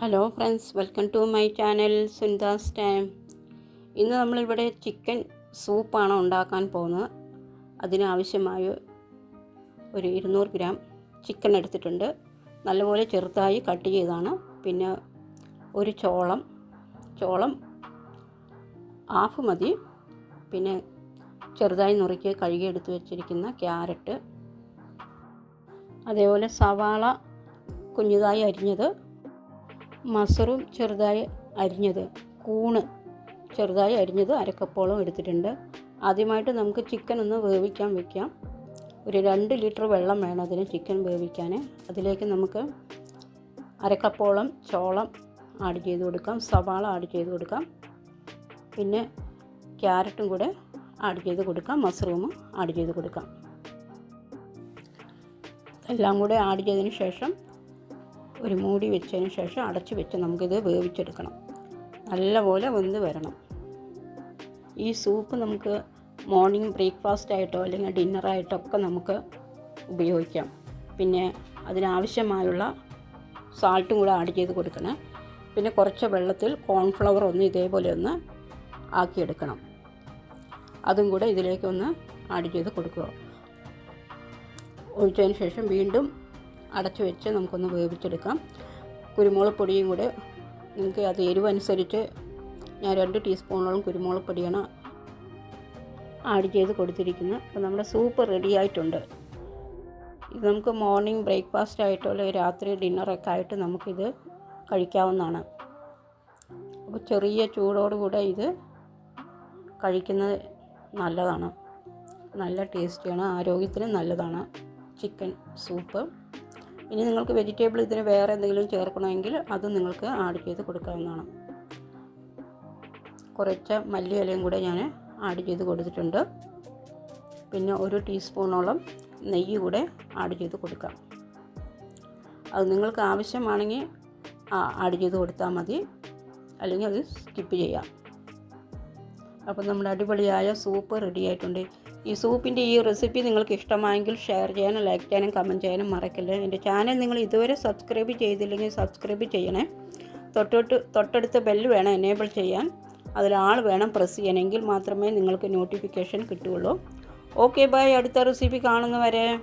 Hello friends welcome to my channel Sunita's time ഇന്ന് നമ്മളിവിടെ chicken സൂപ്പാണ് ഉണ്ടാക്കാൻ പോകുന്നത്? അതിനാവശ്യമായ ഒരു ഇരുന്നൂറ് ഗ്രാം ചിക്കൻ എടുത്തിട്ടുണ്ട്. നല്ലപോലെ ചെറുതായി കട്ട് ചെയ്താണ്. പിന്നെ ഒരു ചോളം ചോളം ഹാഫ് മതി. പിന്നെ ചെറുതായി നുറുക്കി കഴുകിയെടുത്ത് വെച്ചിരിക്കുന്ന ക്യാരറ്റ് അതേപോലെ സവാള കുഞ്ഞുതായി അരിഞ്ഞത് മസറും ചെറുതായി അരിഞ്ഞത് കൂണ് ചെറുതായി അരിഞ്ഞത് അരക്കപ്പോളം എടുത്തിട്ടുണ്ട്. ആദ്യമായിട്ട് നമുക്ക് ചിക്കൻ ഒന്ന് വേവിക്കാൻ വെക്കാം. ഒരു രണ്ട് ലിറ്റർ വെള്ളം വേണം അതിന് ചിക്കൻ വേവിക്കാൻ. അതിലേക്ക് നമുക്ക് അരക്കപ്പോളം ചോളം ആഡ് ചെയ്ത് കൊടുക്കാം സവാള ആഡ് ചെയ്ത് കൊടുക്കാം. പിന്നെ ക്യാരറ്റും കൂടെ ആഡ് ചെയ്ത് കൊടുക്കാം മഷ്റൂമും ആഡ് ചെയ്ത് കൊടുക്കാം. എല്ലാം കൂടെ ആഡ് ചെയ്തതിന് ശേഷം ഒരു മൂടി വെച്ചതിന് ശേഷം അടച്ചു വെച്ച് നമുക്കിത് വേവിച്ചെടുക്കണം. നല്ലപോലെ വെന്ത് വരണം. ഈ സൂപ്പ് നമുക്ക് മോർണിംഗ് ബ്രേക്ക്ഫാസ്റ്റ് ആയിട്ടോ അല്ലെങ്കിൽ ഡിന്നറായിട്ടോ ഒക്കെ നമുക്ക് ഉപയോഗിക്കാം. പിന്നെ അതിനാവശ്യമായുള്ള സാൾട്ടും കൂടെ ആഡ് ചെയ്ത് കൊടുക്കണം. പിന്നെ കുറച്ച് വെള്ളത്തിൽ കോൺഫ്ലവർ ഒന്ന് ഇതേപോലെ ഒന്ന് ആക്കിയെടുക്കണം. അതും കൂടെ ഇതിലേക്ക് ഒന്ന് ആഡ് ചെയ്ത് കൊടുക്കുക. ഒഴിച്ചതിന് ശേഷം വീണ്ടും അടച്ചു വെച്ച് നമുക്കൊന്ന് വേവിച്ചെടുക്കാം. കുരുമുളക് പൊടിയും കൂടെ നിങ്ങൾക്ക് അത് എരിവനുസരിച്ച് ഞാൻ രണ്ട് ടീസ്പൂണോളം കുരുമുളക് പൊടിയാണ് ആഡ് ചെയ്ത് കൊടുത്തിരിക്കുന്നത്. അപ്പോൾ നമ്മുടെ സൂപ്പ് റെഡി ആയിട്ടുണ്ട്. ഇത് നമുക്ക് മോർണിംഗ് ബ്രേക്ക്ഫാസ്റ്റ് ആയിട്ടോ അല്ലെങ്കിൽ രാത്രി ഡിന്നറൊക്കെ ആയിട്ട് നമുക്കിത് കഴിക്കാവുന്നതാണ്. അപ്പോൾ ചെറിയ ചൂടോടുകൂടെ ഇത് കഴിക്കുന്നത് നല്ലതാണ്. നല്ല ടേസ്റ്റിയാണ്. ആരോഗ്യത്തിന് നല്ലതാണ് ചിക്കൻ സൂപ്പ്. ഇനി നിങ്ങൾക്ക് വെജിറ്റബിൾ ഇതിന് വേറെ എന്തെങ്കിലും ചേർക്കണമെങ്കിൽ അത് നിങ്ങൾക്ക് ആഡ് ചെയ്ത് കൊടുക്കാവുന്നതാണ്. കുറച്ച് മല്ലി ഇലയും കൂടെ ഞാൻ ആഡ് ചെയ്ത് കൊടുത്തിട്ടുണ്ട്. പിന്നെ ഒരു ടീസ്പൂണോളം നെയ്യ് കൂടെ ആഡ് ചെയ്ത് കൊടുക്കാം. അത് നിങ്ങൾക്ക് ആവശ്യമാണെങ്കിൽ ആഡ് ചെയ്ത് കൊടുത്താൽ മതി. അല്ലെങ്കിൽ അത് സ്കിപ്പ് ചെയ്യാം. അപ്പോൾ നമ്മുടെ അടിപൊളിയായ സൂപ്പ് റെഡി ആയിട്ടുണ്ട്. ഈ സൂപ്പിന്റെ ഈ റെസിപ്പി നിങ്ങൾക്ക് ഇഷ്ടമായെങ്കിൽ ഷെയർ ചെയ്യാനും ലൈക്ക് ചെയ്യാനും കമന്റ് ചെയ്യാനും മറക്കില്ല. എന്റെ ചാനൽ നിങ്ങൾ ഇതുവരെ സബ്സ്ക്രൈബ് ചെയ്തില്ലെങ്കിൽ സബ്സ്ക്രൈബ് ചെയ്യണേ. തൊട്ടൊട്ട് തൊട്ടടുത്ത ബെല്ല് വേണം എനേബിൾ ചെയ്യാൻ. അതിൽ ആൾ വേണം പ്രസ് ചെയ്യണമെങ്കിൽ മാത്രമേ നിങ്ങൾക്ക് നോട്ടിഫിക്കേഷൻ കിട്ടുകയുള്ളൂ. ഓക്കെ ബൈ അടുത്ത റെസിപ്പി കാണുന്നവരെ.